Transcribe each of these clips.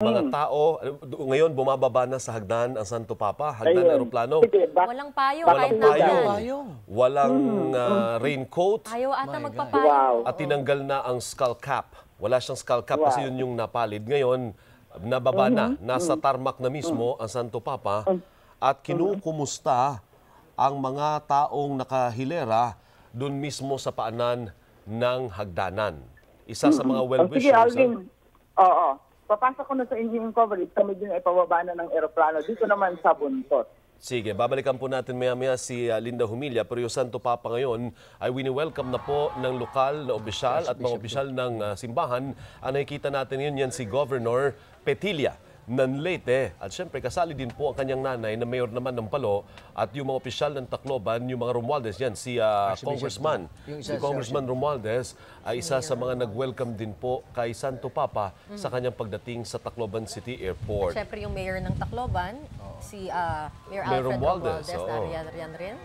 Mga tao, ano, ngayon bumababa na sa hagdan ang Santo Papa, hagdan Ayun. aeroplano. Walang payong Walang kahit payong. nandyan. Walang ah, raincoat Ayaw ata. Wow. at tinanggal na ang skull cap. Wala siyang skull cap kasi yun yung napalid. Ngayon, nababa na. Nasa tarmac na mismo ang Santo Papa at kinukumusta ang mga taong nakahilera doon mismo sa paanan ng hagdanan. Isa sa mga Oh, sige, well-wishers. Alvin. Oo. Papasok ko na sa inyo yung coverage. Kami din ay pababa na ng aeroplano. Dito naman sa buntot. Sige, babalikan po natin maya-maya si uh, Linda Humilla. Pero yung Santo Papa ngayon ay wini-welcome na po ng lokal na opisyal at mga opisyal ng uh, simbahan. Ang nakikita natin yun yan si Governor Petilla ng Leyte. At syempre, kasali din po ang kanyang nanay na mayor naman ng Palo at yung mga opisyal ng Tacloban, yung mga Romualdez yan, si uh, Congressman. Yung Si si Congressman Romualdez ay isa sa mga nag-welcome din po kay Santo Papa sa kanyang pagdating sa Tacloban City Airport. Siyempre yung mayor ng Tacloban, si ah, Mayor Alfred Romualdez, Romualdez, oo. nariyan riyan rin.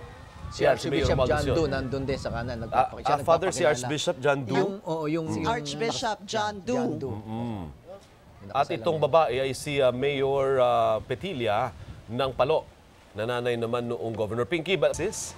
Si si Archbishop John. Doe, nandun din sa kanan. Ah, Nagpapaki- siya ah, Father si nagpapakilala. Archbishop John Doe. Yung, oo, yung, Si yung Archbishop John Doe. John Doe. At itong babae ay si uh, Mayor uh, Petilla ng Palo. Nananay naman noong Governor Pinky. But sis,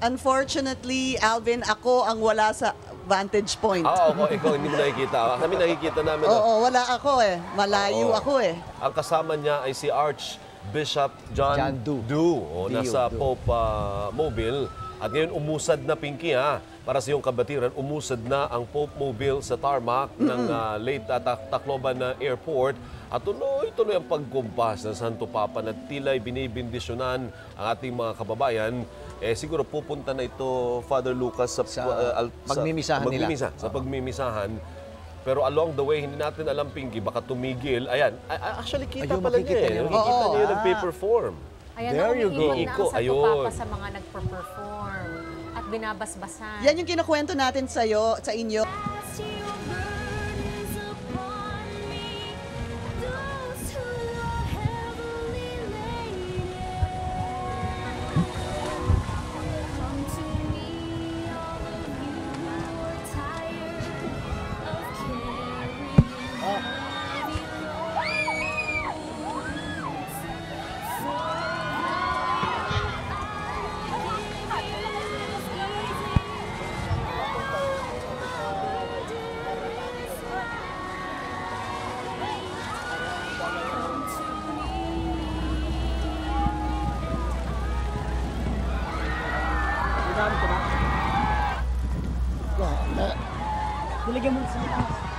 Unfortunately, Alvin, ako ang wala sa vantage point. ah, ako, ikaw hindi mo nakikita. Kami nakikita namin. ah. Oo, wala ako eh. Malayo Oo. ako eh. Ang kasama niya ay si Archbishop John, John Doe. O, Dio, nasa Doe. Pope uh, Mobile. At ngayon umusad na Pinky ha. Para sa iyong kabatiran, umusad na ang Pope Mobile sa tarmac ng uh, late uh, Tacloban uh, Airport. At tuloy-tuloy ang pagkumpas ng Santo Papa na tila'y binibindisyonan ang ating mga kababayan. Eh siguro pupunta na ito, Father Lucas, sa, Sa uh, al- pagmimisahan nila. magmimisa, Sa pagmimisahan. Pero along the way, hindi natin alam, Pinky, baka tumigil. Ayan, actually kita Ayun, pala niya. eh. Nakikita niya yung nagpe-perform. Ayan There you go. na ang Iiko, Santo ayun. Papa sa mga nagpa-perform at binabasbasan. Yan yung kinukwento natin sa'yo, sa inyo. Bili mo sa